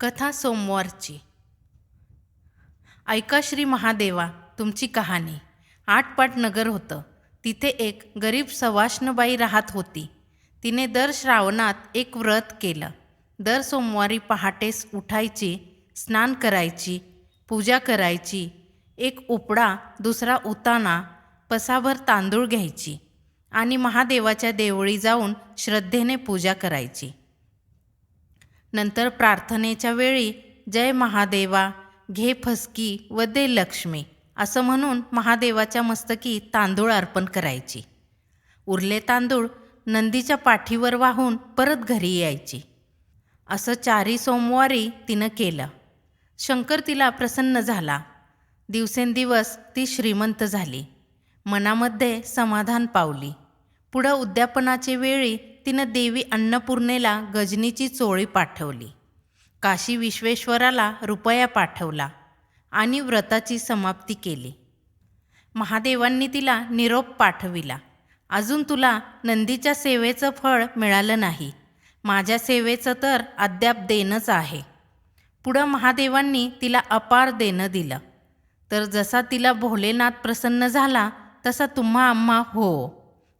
कथा सोमवारची ऐका श्री महादेवा तुमची कहाणी. आठपाट नगर होतं. तिथे एक गरीब सवाष्णबाई राहत होती. तिने दर श्रावणात एक व्रत केलं. दर सोमवारी पहाटेस उठायची स्नान करायची पूजा करायची एक उपडा दुसरा उताना पसाभर तांदूळ घ्यायची आणि महादेवाच्या देवळी जाऊन श्रद्धेने पूजा करायची. नंतर प्रार्थनेच्या वेळी जय महादेवा घे फसकी व दे लक्ष्मी असं म्हणून महादेवाच्या मस्तकी तांदूळ अर्पण करायची. उरले तांदूळ नंदीच्या पाठीवर वाहून परत घरी यायची. असं चारी सोमवारी तिनं केलं. शंकर तिला प्रसन्न झाला. दिवसेंदिवस ती श्रीमंत झाली. मनामध्ये समाधान पावली. पुढं उद्यापनाचे वेळी तिनं देवी अन्नपूर्णेला गजनीची चोळी पाठवली. काशी विश्वेश्वराला रुपया पाठवला आणि व्रताची समाप्ती केली. महादेवांनी तिला निरोप पाठविला. अजून तुला नंदीच्या सेवेचं फळ मिळालं नाही. माझ्या सेवेचं तर अद्याप देणंच आहे पुढं महादेवांनी तिला अपार देणं दिलं. तर जसा तिला भोलेनाथ प्रसन्न झाला तसा तुम्हा आम्हा हो.